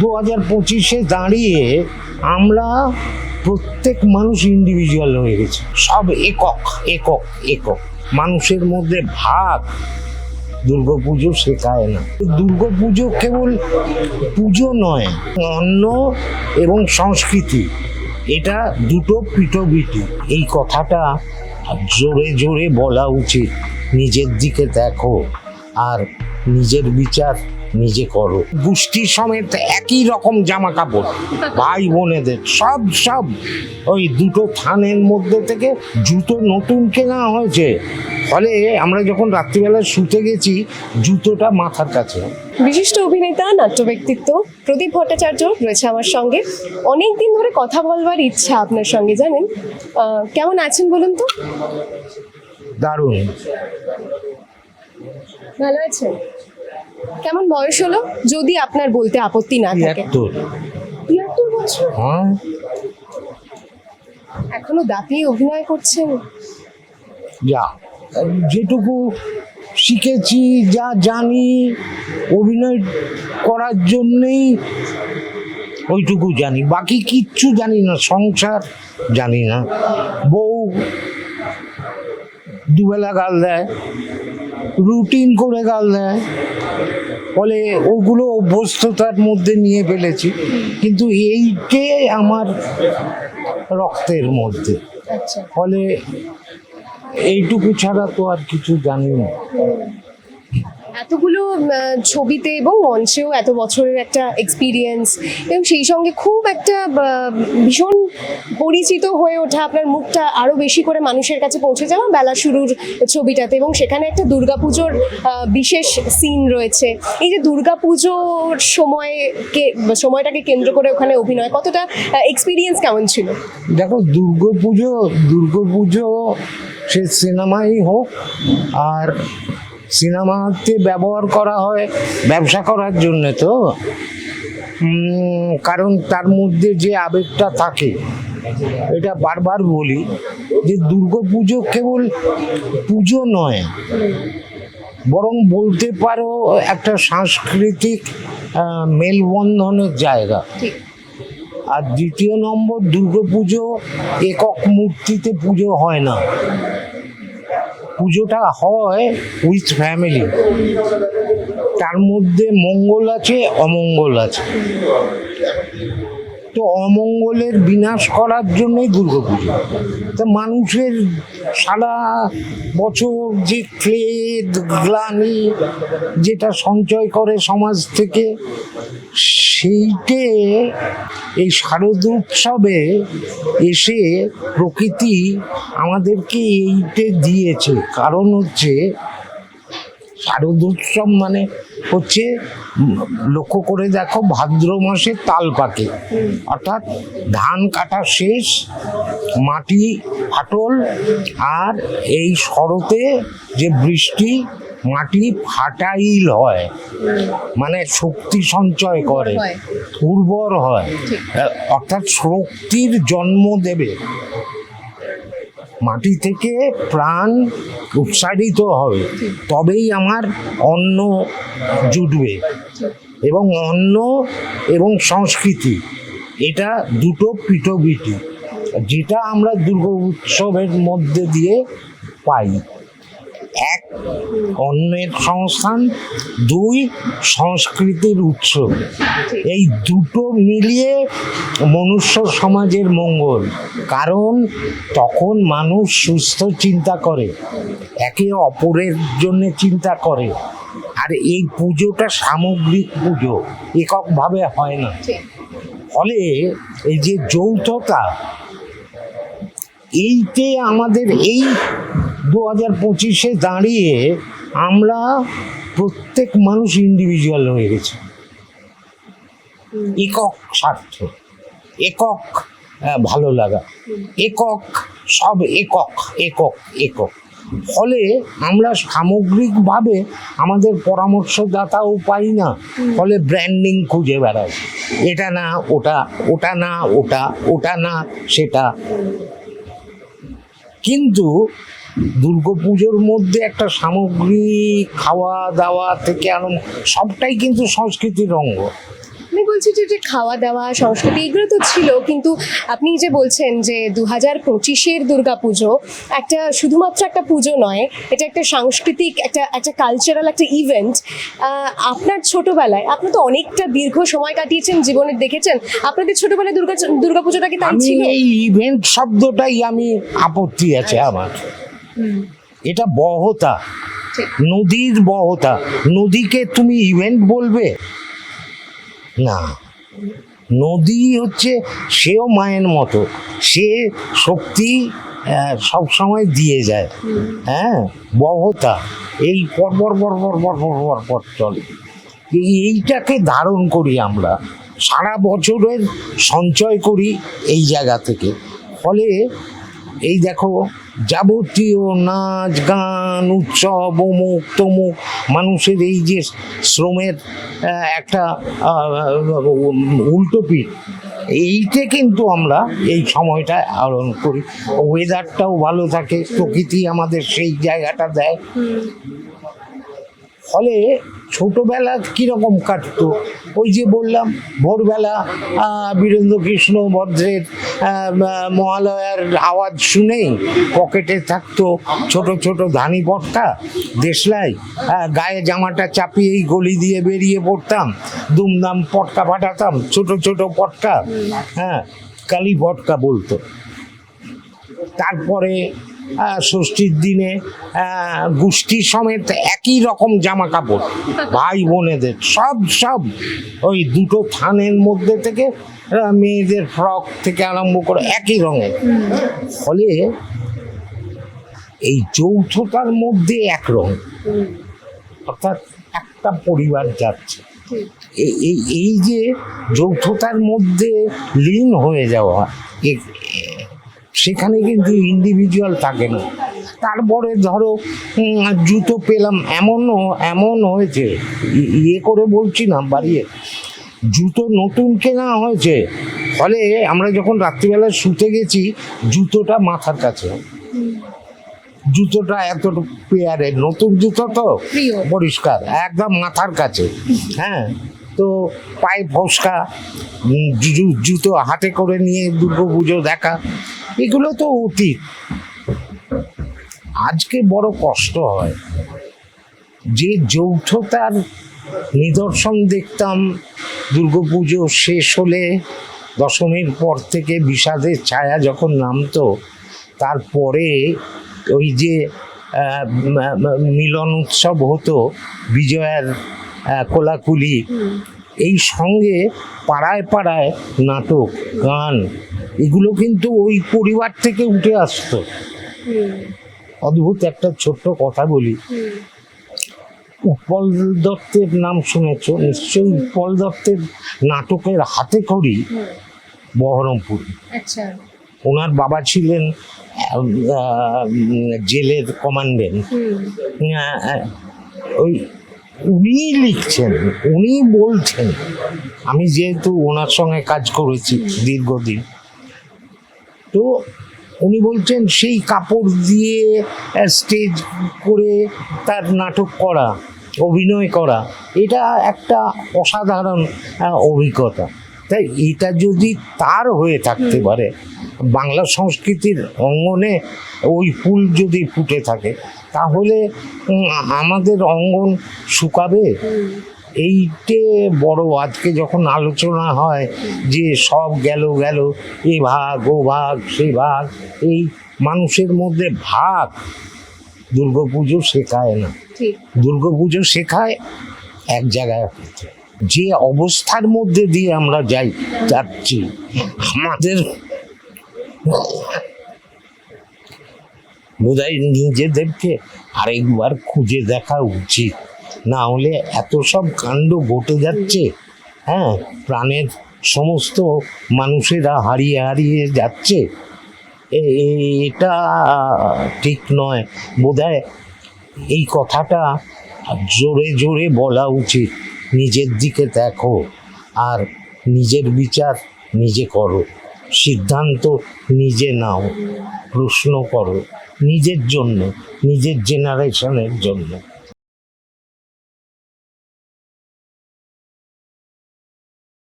দু হাজার পঁচিশে দাঁড়িয়ে আমরা প্রত্যেক মানুষ ইন্ডিভিজুয়াল হয়ে গেছে। সব একক একক একক। মানুষের মধ্যে ভাগ। দুর্গাপুজো শেখায় না। দুর্গাপুজো কেবল পুজো নয়, অন্ন এবং সংস্কৃতি। এটা দুটো পিঠোবিটি এই কথাটা জোরে জোরে বলা উচিত। নিজের দিকে দেখো আর নিজের বিচার নিজে করো। গোষ্ঠী সমেত একই রকম জামা কাপড় ভাই বোনেদের সব সব। ওই দুটো থানের মধ্যে থেকে জুতো নতুন কেনা হয়েছে। ফলে আমরা যখন রাত্রিবেলা শুতে গেছি জুতোটা মাথার কাছে। বিশিষ্ট অভিনেতা নাট্য ব্যক্তিত্ব প্রদীপ ভট্টাচার্য রয়েছে আমার সঙ্গে। অনেক দিন ধরে কথা বলবার ইচ্ছা আপনার সঙ্গে জানেন? কেমন আছেন বলুন তো? দারুণ। ভালো আছেন? কেমন বয়স হলো যদি আপনার বলতে আপত্তি না থাকে? তিয়াত্তর। তিয়াত্তর বছর? হ্যাঁ। এখনও দাপিয়ে অভিনয় করছেন? যা যেটুকু শিখেছি যা জানি অভিনয় করার জন্যেই ওইটুকু জানি। বাকি কিচ্ছু জানি না সংসার জানি না। বউ দুবেলা গাল দেয় রুটিন করে গাল দেয়। ফলে ওগুলো অভ্যস্ততার মধ্যে নিয়ে ফেলেছি। কিন্তু এইটে আমার রক্তের মধ্যে। আচ্ছা। ফলে এইটুকু ছাড়া তো আর কিছু জানি না। এতগুলো ছবিতে এবং মঞ্চেও এত বছরের একটা এক্সপিরিয়েন্স এবং সেই সঙ্গে খুব একটা ভীষণ পরিচিত হয়ে ওঠা, আপনার মুখটা আরও বেশি করে মানুষের কাছে পৌঁছে যাওয়া বেলা শুরুর ছবিটাতে এবং সেখানে একটা দুর্গাপুজোর বিশেষ সিন রয়েছে। এই যে দুর্গাপুজোর সময়কে, সময়টাকে কেন্দ্র করে ওখানে অভিনয়, কতটা এক্সপিরিয়েন্স কেমন ছিল? দেখো, দুর্গাপুজো দুর্গাপুজো সে সিনেমাই হোক, আর সিনেমাতে ব্যবহার করা হয় ব্যবসা করার জন্য তো। কারণ তার মধ্যে যে আবেগটা থাকে এটা বারবার বলি যে দুর্গাপুজো কেবল পুজো নয় বরং বলতে পারো একটা সাংস্কৃতিক মেলবন্ধনের জায়গা। আর দ্বিতীয় নম্বর দুর্গাপুজো একক মূর্তিতে পুজো হয় না। পুজোটা হয় উইথ ফ্যামিলি তার মধ্যে মঙ্গল আছে অমঙ্গল আছে। তো অমঙ্গলের বিনাশ করার জন্যই দুর্গা পুজো তো মানুষের সারা বছর যে ক্লেদ, গ্লানি যেটা সঞ্চয় করে সমাজ থেকে, সেইটে এই শারদ উৎসবে এসে প্রকৃতি আমাদেরকে এইটে দিয়েছে। কারণ হচ্ছে শারদ উৎসব মানে হচ্ছে লক্ষ্য করে দেখো ভাদ্র মাসে তাল পাকে অর্থাৎ ধান কাটা শেষ মাটি ফাটল আর এই শরতে যে বৃষ্টি মাটি ফাটাইল হয়। মানে শক্তি সঞ্চয় করে উর্বর হয়। অর্থাৎ শক্তির জন্ম দেবে। মাটি থেকে প্রাণ উৎসারিত হবে, তবেই আমার অন্ন জুটবে এবং অন্ন এবং সংস্কৃতি, এটা দুটো পিঠবিটি যেটা আমরা দুর্গা উৎসবের মধ্যে দিয়ে পাই। এক অন্যের সংস্থান, দুই সংস্কৃতির উৎসব এই দুটো মিলিয়ে মনুষ্য সমাজের মঙ্গল। কারণ তখন মানুষ সুস্থ চিন্তা করে, একে অপরের জন্য চিন্তা করে। আর এই পুজোটা সামগ্রিক পুজো, এককভাবে হয় না। ফলে এই যে যৌথতা, এইতে আমাদের এই দু হাজার পঁচিশে দাঁড়িয়ে আমরা প্রত্যেক মানুষ ইন্ডিভিজুয়াল হয়ে গেছে। একক স্বার্থ, একক ভালো লাগা, একক, সব একক একক একক। ফলে আমরা সামগ্রিকভাবে আমাদের পরামর্শদাতাও পাই না, ফলে ব্র্যান্ডিং খুঁজে বেড়াই। এটা না, ওটা ওটা না, ওটা ওটা না, সেটা। কিন্তু দুর্গাপুজোর মধ্যে একটা সামগ্রিক খাওয়া দাওয়া থেকে আরম্ভ সবটাই কিন্তু সংস্কৃতির অঙ্গ আমি বলছি যে যে খাওয়া দাওয়া সংস্কৃতি এগুলো তো ছিল কিন্তু আপনি যে বলছেন যে দু হাজার পঁচিশের দুর্গাপুজো একটা শুধুমাত্র একটা পুজো নয় এটা একটা সাংস্কৃতিক একটা একটা কালচারাল একটা ইভেন্ট আপনার ছোটবেলায় আপনি তো অনেকটা দীর্ঘ সময় কাটিয়েছেন জীবনে দেখেছেন আপনাদের ছোটবেলায় দুর্গা দুর্গাপুজোটা কি তাই ছিল? এই ইভেন্ট শব্দটাই আমি আপত্তি আছে আমার। এটা বহতা। নদীর বহতা। নদীকে তুমি ইভেন্ট বলবে? না। নদী হচ্ছে সেও মায়ের মতো। সে শক্তি সব সময় দিয়ে যায়। হ্যাঁ? বহতা। এই পরপর পরপর পরপর পরপর চলে। এইটাকে ধারণ করি আমরা। সারা বছরের সঞ্চয় করি এই জায়গা থেকে। ফলে এই দেখো যাবতীয় নাচ, গান, উৎসব, অমুক তমুক, মানুষের এই যে শ্রমের একটা উল্টো পিঠ এইটা কিন্তু আমরা এই সময়টা আহরণ করি। ওয়েদারটাও ভালো থাকে, প্রকৃতি আমাদের সেই জায়গাটা দেয়। ফলে ছোটবেলা কীরকম কাটতো? ওই যে বললাম ভোরবেলা আহ, বীরেন্দ্র কৃষ্ণ ভদ্রের মহালয়ার আওয়াজ শুনেই পকেটে থাকতো ছোট ছোট ধানি পটকা দেশলাই গায়ে জামাটা চাপিয়েই গলি দিয়ে বেরিয়ে পড়তাম দুমদাম পটকা ফাটাতাম ছোট ছোট পটকা হ্যাঁ কালী পটকা বলতো। তারপরে ষষ্ঠীর দিনে গোষ্ঠী সমেত একই রকম জামা কাপড় ভাই বোনেদের, সব সব ওই দুটো থানের মধ্যে থেকে মেয়েদের ফ্রক থেকে আরম্ভ করে একই রঙের। ফলে এই যৌথতার মধ্যে এক রঙ, অর্থাৎ একটা পরিবার যাচ্ছে। এই যে যৌথতার মধ্যে লীন হয়ে যাওয়া সেখানে কিন্তু ইন্ডিভিজুয়াল থাকে না। তারপরে ধরো জুতো পেলাম এমনও এমন হয়েছে ই- ইয়ে করে বলছি না বাড়িয়ে। জুতো নতুন কেনা হয়েছে ফলে আমরা যখন রাত্রিবেলা শুতে গেছি জুতোটা মাথার কাছে। জুতোটা এত পেয়ারের নতুন জুতো তো? পরিষ্কার একদম মাথার কাছে হ্যাঁ? তো পায়ে ফসকা জুতো হাতে করে নিয়ে দুর্গা পুজো দেখা। এগুলো তো অতীত। আজকে বড় কষ্ট হয়। যে যৌথতার নিদর্শন দেখতাম, দুর্গাপুজো শেষ হলে দশমীর পর থেকে বিষাদের ছায়া যখন নামতো, তারপরে ওই যে মিলন উৎসব হতো, বিজয়ার কোলাকুলি। এই সঙ্গে পাড়ায় পাড়ায় নাটক গান এগুলো কিন্তু ওই পরিবার থেকে উঠে আসতো। অদ্ভুত একটা ছোট্ট কথা বলি। উৎপল দত্তের নাম শুনেছ? নিশ্চয়ই উৎপল দত্তের নাটকের হাতে করি বহরমপুর। আচ্ছা। ওনার বাবা ছিলেন জেলের কমান্ডেন্ট। ওই উনি লিখছেন, উনি বলছেন, আমি যেহেতু ওনার সঙ্গে কাজ করেছি দীর্ঘদিন, তো উনি বলছেন সেই কাপড় দিয়ে স্টেজ করে তার নাটক করা, অভিনয় করা, এটা একটা অসাধারণ অভিজ্ঞতা। তাই এটা যদি তার হয়ে থাকতে পারে, বাংলা সংস্কৃতির অঙ্গনে ওই ফুল যদি ফুটে থাকে তাহলে আমাদের অঙ্গন শুকাবে? এইটে বড় আজকে যখন আলোচনা হয় যে সব গেল গেল এ ভাগ ও ভাগ সে ভাগ এই মানুষের মধ্যে ভাগ দুর্গাপুজো শেখায় না। দুর্গাপুজো শেখায় এক জায়গায় যে অবস্থার মধ্যে দিয়ে আমরা যাই যাচ্ছি আমাদের বোধহয় নিজেদেরকে আরেকবার খুঁজে দেখা উচিত। না হলে এত সব কাণ্ড ঘটে যাচ্ছে হ্যাঁ? প্রাণের সমস্ত মানুষেরা হারিয়ে হারিয়ে যাচ্ছে। এটা ঠিক নয়। বোধহয় এই কথাটা জোরে জোরে বলা উচিত। নিজের দিকে দেখো আর নিজের বিচার নিজে করো। সিদ্ধান্ত নিজে নাও। প্রশ্ন করো। নিজের জন্য নিজের জেনারেশনের জন্য।